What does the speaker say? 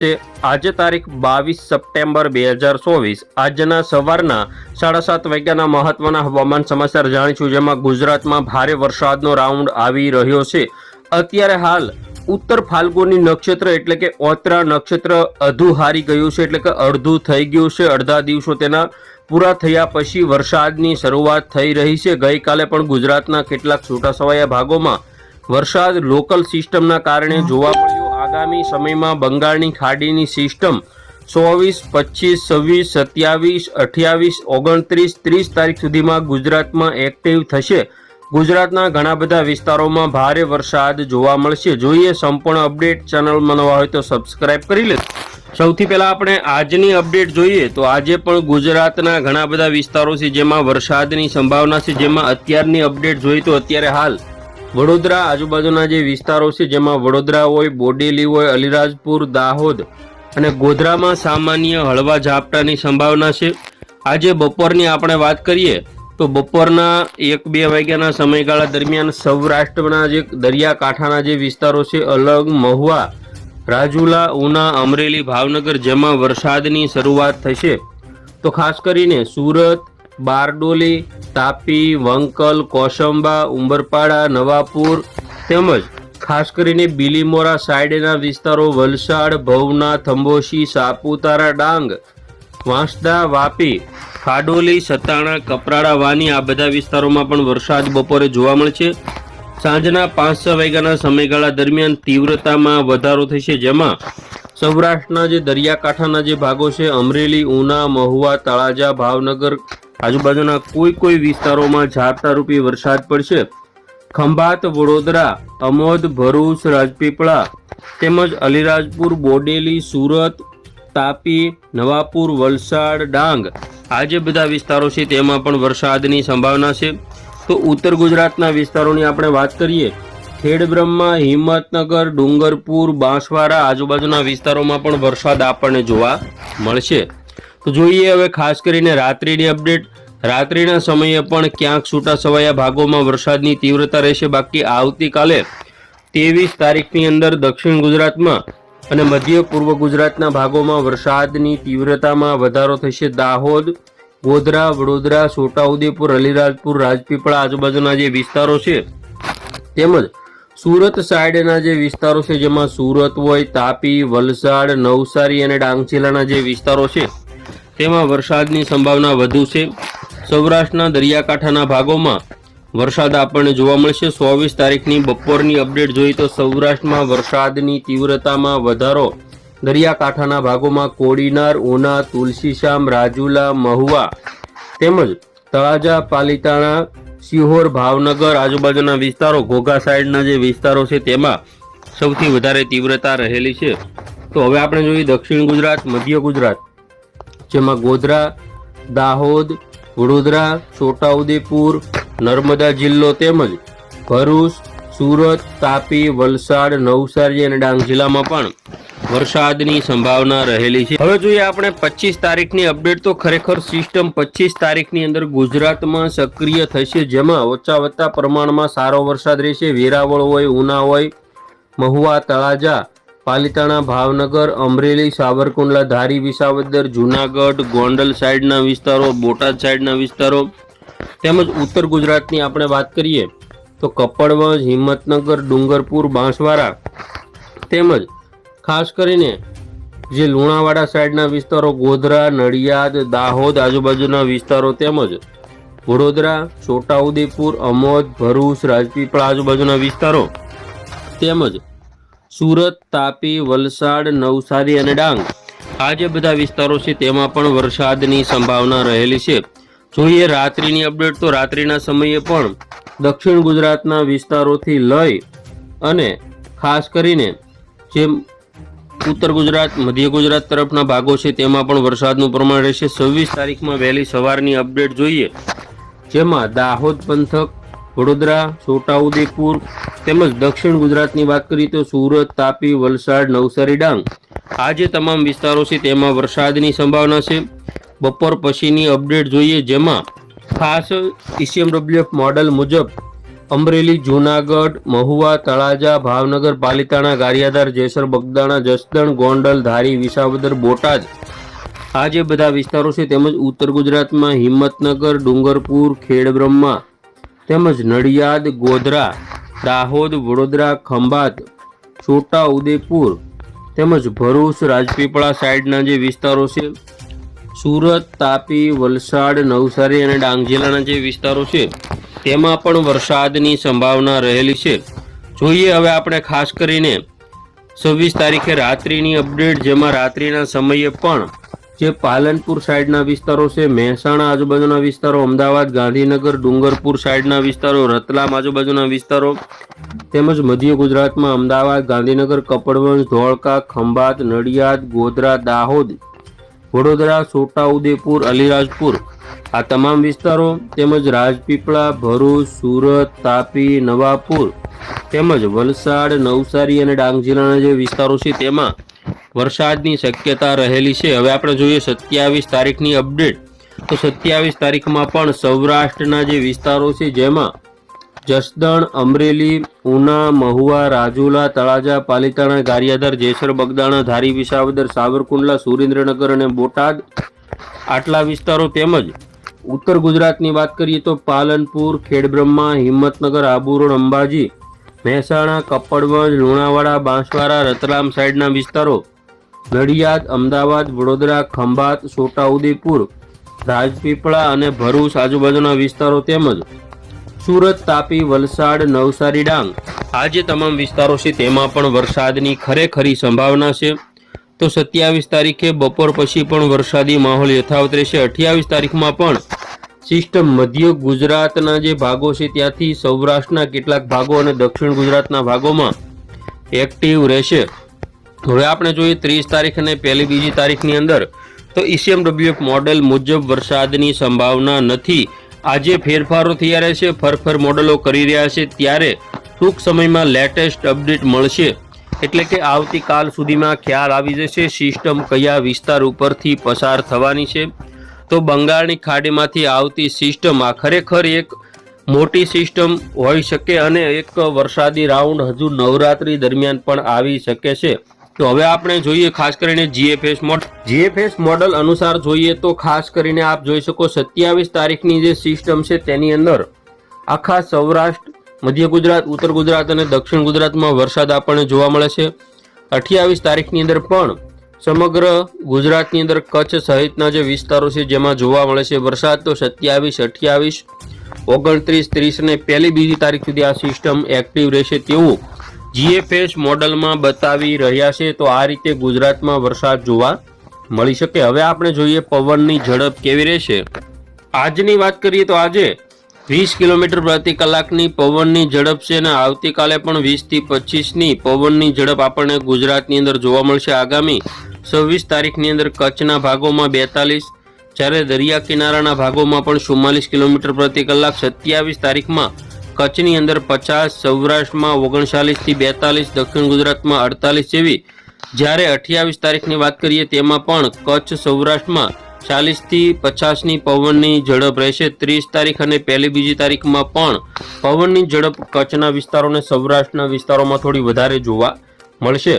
તે આજે તારીખ બાવીસ સપ્ટેમ્બર બે હજાર ચોવીસ. આજના સવારના સાડા સાત વાગ્યાના મહત્વના હવામાન સમાચાર જાણીશું, જેમાં ગુજરાતમાં ભારે વરસાદનો રાઉન્ડ આવી રહ્યો છે. અત્યારે હાલ ઉત્તર ફાલ્ગુની નક્ષત્ર એટલે કે ઓત્રા નક્ષત્ર અધુ હારી ગયું છે, એટલે કે અડધું થઈ ગયું છે. અડધા દિવસો તેના પૂરા થયા પછી વરસાદની શરૂઆત થઈ રહી છે. ગઈકાલે પણ ગુજરાતના કેટલાક છૂટાછવાયા ભાગોમાં વરસાદ લોકલ સિસ્ટમના કારણે જોવા મળ્યો આગામી સમયમાં બંગાળની ખાડીની સિસ્ટમ ચોવીસ, પચીસ, છવ્વીસ, સત્યાવીસ, અઠ્યાવીસ, ઓગણત્રીસ, ત્રીસ તારીખ સુધીમાં ગુજરાતમાં એક્ટિવ થશે. ગુજરાતના ઘણા બધા વિસ્તારોમાં ભારે વરસાદ જોવા મળશે. જોઈએ સંપૂર્ણ અપડેટ ચેનલમાં નવા હોય તો સબસ્ક્રાઇબ કરી લે સૌથી પહેલા આપણે આજની અપડેટ જોઈએ તો આજે પણ ગુજરાતના ઘણા બધા વિસ્તારો છે જેમાં વરસાદની સંભાવના છે. જેમાં અત્યારની અપડેટ જોઈએ તો અત્યારે હાલ વડોદરા આજુબાજુના જે વિસ્તારો છે, જેમાં વડોદરા હોય, બોડેલી હોય, અલીરાજપુર, દાહોદ અને ગોધરામાં સામાન્ય હળવા ઝાપટાની સંભાવના છે. આજે બપોરની આપણે વાત કરીએ, તો બપોરના એક બે વાગ્યાના સમયગાળા દરમિયાન સૌરાષ્ટ્રના જે દરિયાકાંઠાના જે વિસ્તારો છે, અલગ, મહુવા, રાજુલા, ઉના, અમરેલી, ભાવનગર, જેમાં વરસાદની શરૂઆત થશે. તો ખાસ કરીને સુરત બારડોલી, તાપી, વંકલ, કોસંબા, ઉંબરપાડા, નવાપુર તેમજ ખાસ કરીને બિલીમોરા સાઈડના વિસ્તારો વલસાડ ભવના થંબોશી સાપુતારા, ડાંગ, વાંસદા, વાપી, ખાડોલી સતાણા કપરાડા, વાની આ બધા વિસ્તારોમાં પણ વરસાદ બપોરે જોવા મળશે સાંજના પાંચ છ વાગ્યાના સમયગાળા દરમિયાન તીવ્રતામાં વધારો થશે, જેમાં સૌરાષ્ટ્રના જે દરિયાકાંઠાના જે ભાગો છે, અમરેલી, ઉના, મહુવા, તળાજા, ભાવનગર, આજુબાજુના કોઈ કોઈ વિસ્તારોમાં ઝાપટા રૂપી વરસાદ પડશે. ખંભાત, વડોદરા, અમોદ, ભરૂચ, રાજપીપળા તેમજ અલીરાજપુર, બોડેલી, સુરત, તાપી, નવાપુર, વલસાડ, ડાંગ આ જે બધા વિસ્તારો છે તેમાં પણ વરસાદની સંભાવના છે. તો ઉત્તર ગુજરાતના વિસ્તારોની આપણે વાત કરીએ ખેડબ્રહ્મા, હિંમતનગર, ડુંગરપુર, બાંસવાડા આજુબાજુના વિસ્તારોમાં પણ વરસાદ આપણને જોવા મળશે. તો જોઈએ હવે ખાસ કરીને રાત્રિની અપડેટ. રાત્રિના સમયે પણ ક્યાંક છૂટાછવાયા ભાગોમાં વરસાદની તીવ્રતા રહેશે. બાકી આવતીકાલે ત્રેવીસ તારીખની અંદર દક્ષિણ ગુજરાતમાં અને મધ્ય પૂર્વ ગુજરાતના ભાગોમાં વરસાદની તીવ્રતામાં વધારો થશે. દાહોદ, ગોધરા, વડોદરા, છોટાઉદેપુર, અલીરાજપુર, રાજપીપળા આજુબાજુના જે વિસ્તારો છે તેમજ સુરત સાઈડના જે વિસ્તારો છે, જેમાં સુરત હોય, તાપી, વલસાડ, નવસારી અને ડાંગ જિલ્લાના જે વિસ્તારો છે, તેમાં વરસાદની સંભાવના વધુ છે. સૌરાષ્ટ્રના દરિયાકાંઠાના ભાગોમાં વરસાદ આપણને જોવા મળશે. ચોવીસ તારીખની બપોરની અપડેટ જોઈએ તો સૌરાષ્ટ્રમાં વરસાદની તીવ્રતામાં વધારો. દરિયાકાંઠાના ભાગોમાં કોડીનાર, ઉના, તુલસીશામ, રાજુલા, મહુવા તેમજ તળાજા, પાલિતાણા સિહોર, ભાવનગર, આજુબાજુના વિસ્તારો, ઘોઘા સાઈડના જે વિસ્તારો છે તેમાં સૌથી વધારે તીવ્રતા રહેલી છે. તો હવે આપણે જોઈએ દક્ષિણ ગુજરાત, મધ્ય ગુજરાત, જેમાં ગોધરા, દાહોદ, વડોદરા, છોટાઉદેપુર, નર્મદા જિલ્લો તેમજ ભરૂચ, સુરત, તાપી, વલસાડ, નવસારી અને ડાંગ જિલ્લામાં પણ વરસાદની સંભાવના રહેલી છે. હવે જોઈએ આપણે પચીસ તારીખની અપડેટ તો ખરેખર સિસ્ટમ પચીસ તારીખની અંદર ગુજરાતમાં સક્રિય થશે, જેમાં ઓછા વધતા પ્રમાણમાં સારો વરસાદ રહેશે, વેરાવળ હોય, ઉના હોય, મહુવા, તળાજા, પાલિતાણા, ભાવનગર, અમરેલી, સાવરકુંડલા, ધારી, વિસાવદર, જુનાગઢ, ગોંડલ સાઈડના વિસ્તારો, બોટાદ સાઈડના વિસ્તારો, તેમજ ઉત્તર ગુજરાતની આપણે વાત કરીએ તો કપડવંજ, હિંમતનગર, ડુંગરપુર, બાંસવાડા, તેમજ ખાસ કરીને જે લુણાવાડા સાઈડના વિસ્તારો, ગોધરા, નડિયાદ, દાહોદ, આજુબાજુના વિસ્તારો તેમજ વડોદરા, છોટાઉદેપુર, અમોદ, ભરૂચ, રાજપીપળા આજુબાજુના વિસ્તારો તેમજ સુરત, તાપી, વલસાડ, નવસારી અને ડાંગ આ જે બધા વિસ્તારો છે તેમાં પણ વરસાદની સંભાવના રહેલી છે. જોઈએ રાત્રિની અપડેટ તો રાત્રિના સમયે પણ દક્ષિણ ગુજરાતના વિસ્તારોથી લઈ અને ખાસ કરીને જે ઉત્તર ગુજરાત, મધ્ય ગુજરાત તરફના ભાગો છે. તેમાં પણ વરસાદનું પ્રમાણ રહેશે. છવ્વીસ તારીખમાં વહેલી સવારની અપડેટ જોઈએ. જેમાં દાહોદ, પંથક, વડોદરા, છોટાઉદેપુર તેમજ દક્ષિણ ગુજરાતની વાત કરીએ તો સુરત, તાપી, વલસાડ, નવસારી, ડાંગ આ જે તમામ વિસ્તારો છે તેમાં વરસાદની સંભાવના છે. બપોર પછીની અપડેટ જોઈએ જેમાં ખાસ ઈસીએમડબ્લ્યુએફ મોડલ મુજબ અમરેલી, જૂનાગઢ, મહુવા, તળાજા, ભાવનગર, પાલિતાણા, ગારિયાધાર, જેસર, બગદાણા, જસદણ, ગોંડલ, ધારી, વિસાવદર, બોટાદ. આ જે બધા વિસ્તારો છે તેમજ ઉત્તર ગુજરાતમાં હિંમતનગર, ડુંગરપુર, ખેડબ્રહ્મા તેમજ નડિયાદ, ગોધરા, દાહોદ, વડોદરા, ખંભાત, છોટા ઉદેપુર તેમજ ભરૂચ, રાજપીપળા સાઈડના જે વિસ્તારો છે, સુરત, તાપી, વલસાડ, નવસારી અને ડાંગ જિલ્લાના જે વિસ્તારો છે તેમાં પણ વરસાદની સંભાવના રહેલી છે. જોઈએ હવે આપણે ખાસ કરીને છવ્વીસ તારીખે રાત્રિની અપડેટ, જેમાં રાત્રિના સમયે પણ જે પાલનપુર સાઈડના વિસ્તારો છે, મહેસાણા આજુબાજુના વિસ્તારો, અમદાવાદ, ગાંધીનગર, ડુંગરપુર સાઈડના વિસ્તારો, રતલામ આજુબાજુના વિસ્તારો, તેમજ મધ્ય ગુજરાતમાં અમદાવાદ, ગાંધીનગર, કપડવંજ, ધોળકા, ખંભાત, નડિયાદ, ગોધરા, દાહોદ, વડોદરા છોટાઉદેપુર અલીરાજપુર આ તમામ વિસ્તારો તેમજ રાજપીપળા, ભરૂચ, સુરત, તાપી, નવાપુર તેમજ વલસાડ, નવસારી અને ડાંગ જિલ્લાના જે વિસ્તારો છે તેમાં વરસાદની શક્યતા રહેલી છે. હવે આપણે જોઈએ સત્યાવીસ તારીખની અપડેટ. તો સત્યાવીસ તારીખમાં પણ સૌરાષ્ટ્રના જે વિસ્તારો છે જેમાં જસદણ, અમરેલી, ઉના, મહુવા, રાજુલા, તળાજા, પાલિતાણા, ગારિયાધાર, જેસર, બગદાણા, ધારી, વિસાવદર, સાવરકુંડલા, સુરેન્દ્રનગર અને બોટાદ આટલા વિસ્તારો તેમજ ઉત્તર ગુજરાતની વાત કરીએ તો પાલનપુર, ખેડબ્રહ્મા, હિંમતનગર આબુરોડ અંબાજી, મહેસાણા કપડવંજ લુણાવાડા, બાંસવાડા, રતલામ સાઈડના વિસ્તારો નડિયાદ, અમદાવાદ, વડોદરા, ખંભાત, છોટાઉદેપુર, રાજપીપળા અને ભરૂચ આજુબાજુના વિસ્તારો તેમજ સુરત, તાપી, વલસાડ, નવસારી, ડાંગ આ જે તમામ વિસ્તારો છે તેમાં પણ વરસાદની ખરેખરી સંભાવના છે. તો સત્યાવીસ તારીખે બપોર પછી પણ વરસાદી માહોલ યથાવત રહેશે. અઠ્યાવીસ તારીખમાં પણ સિસ્ટમ મધ્ય ગુજરાતના જે ભાગો છે ત્યાંથી સૌરાષ્ટ્રના કેટલાક ભાગો અને દક્ષિણ ગુજરાતના ભાગોમાં એક્ટિવ રહેશે. હવે આપણે જોઈએ ત્રીસ તારીખ અને પહેલી બીજી તારીખની અંદર તો ઈસીએમડબ્લ્યુએફ મોડેલ મુજબ વરસાદની સંભાવના નથી. આજે ફેરફારો થયા રહેશે, ફરફર મોડેલો કરી રહ્યા છે. ત્યારે ટૂંક સમયમાં લેટેસ્ટ અપડેટ મળશે. એટલે કે આવતીકાલ સુધીમાં ખ્યાલ આવી જશે. સિસ્ટમ કયા વિસ્તાર ઉપરથી પસાર થવાની છે? તો બંગાળની ખાડીમાંથી આવતી સિસ્ટમ આ ખરેખર એક મોટી સિસ્ટમ હોઈ શકે અને એક વરસાદી રાઉન્ડ હજુ નવરાત્રી દરમિયાન પણ આવી શકે છે. તો હવે આપણે જોઈએ ખાસ કરીને જીએફએસ મોડલ જીએફએસ મોડલ અનુસાર જોઈએ તો ખાસ કરીને આપ જોઈ શકો સત્યાવીસ તારીખની જે સિસ્ટમ છે તેની અંદર આખા સૌરાષ્ટ્ર મધ્ય ગુજરાત, ઉત્તર ગુજરાત અને દક્ષિણ ગુજરાતમાં વરસાદ આપણને જોવા મળે છે. અઠ્યાવીસ તારીખની અંદર પણ સમગ્ર ગુજરાતની અંદર કચ્છ સહિતના જે વિસ્તારો છે જેમાં જોવા મળે છે વરસાદ, તો સત્યાવીસ, અઠ્યાવીસ, ઓગણત્રીસ, ત્રીસ અને પહેલી બીજી તારીખ સુધી આ સિસ્ટમ એક્ટિવ રહેશે તેવું જીએફએસ મોડલમાં બતાવી રહ્યા છે. તો આ રીતે ગુજરાતમાં વરસાદ જોવા મળી શકે. હવે આપણે જોઈએ પવનની ઝડપ કેવી રહેશે. આજની વાત કરીએ તો આજે વીસ કિલોમીટર પ્રતિ કલાકની પવનની ઝડપ છે અને આવતીકાલે પણ વીસથી પચીસની પવનની ઝડપ આપણને ગુજરાતની અંદર જોવા મળશે. આગામી છવ્વીસ તારીખની અંદર કચ્છના ભાગોમાં બેતાલીસ, જ્યારે દરિયા કિનારાના ભાગોમાં પણ ચુમ્માલીસ કિલોમીટર પ્રતિ કલાક. સત્યાવીસ તારીખમાં કચ્છની અંદર પચાસ, સૌરાષ્ટ્રમાં ઓગણચાલીસથી બેતાલીસ, દક્ષિણ ગુજરાતમાં અડતાલીસ જેવી. જ્યારે અઠ્યાવીસ તારીખની વાત કરીએ તેમાં પણ કચ્છ, સૌરાષ્ટ્રમાં ચાલીસથી પચાસની પવનની ઝડપ રહેશે. ત્રીસ તારીખ અને પહેલી બીજી તારીખમાં પણ પવનની ઝડપ કચ્છના વિસ્તારો અને સૌરાષ્ટ્રના વિસ્તારોમાં થોડી વધારે જોવા મળશે.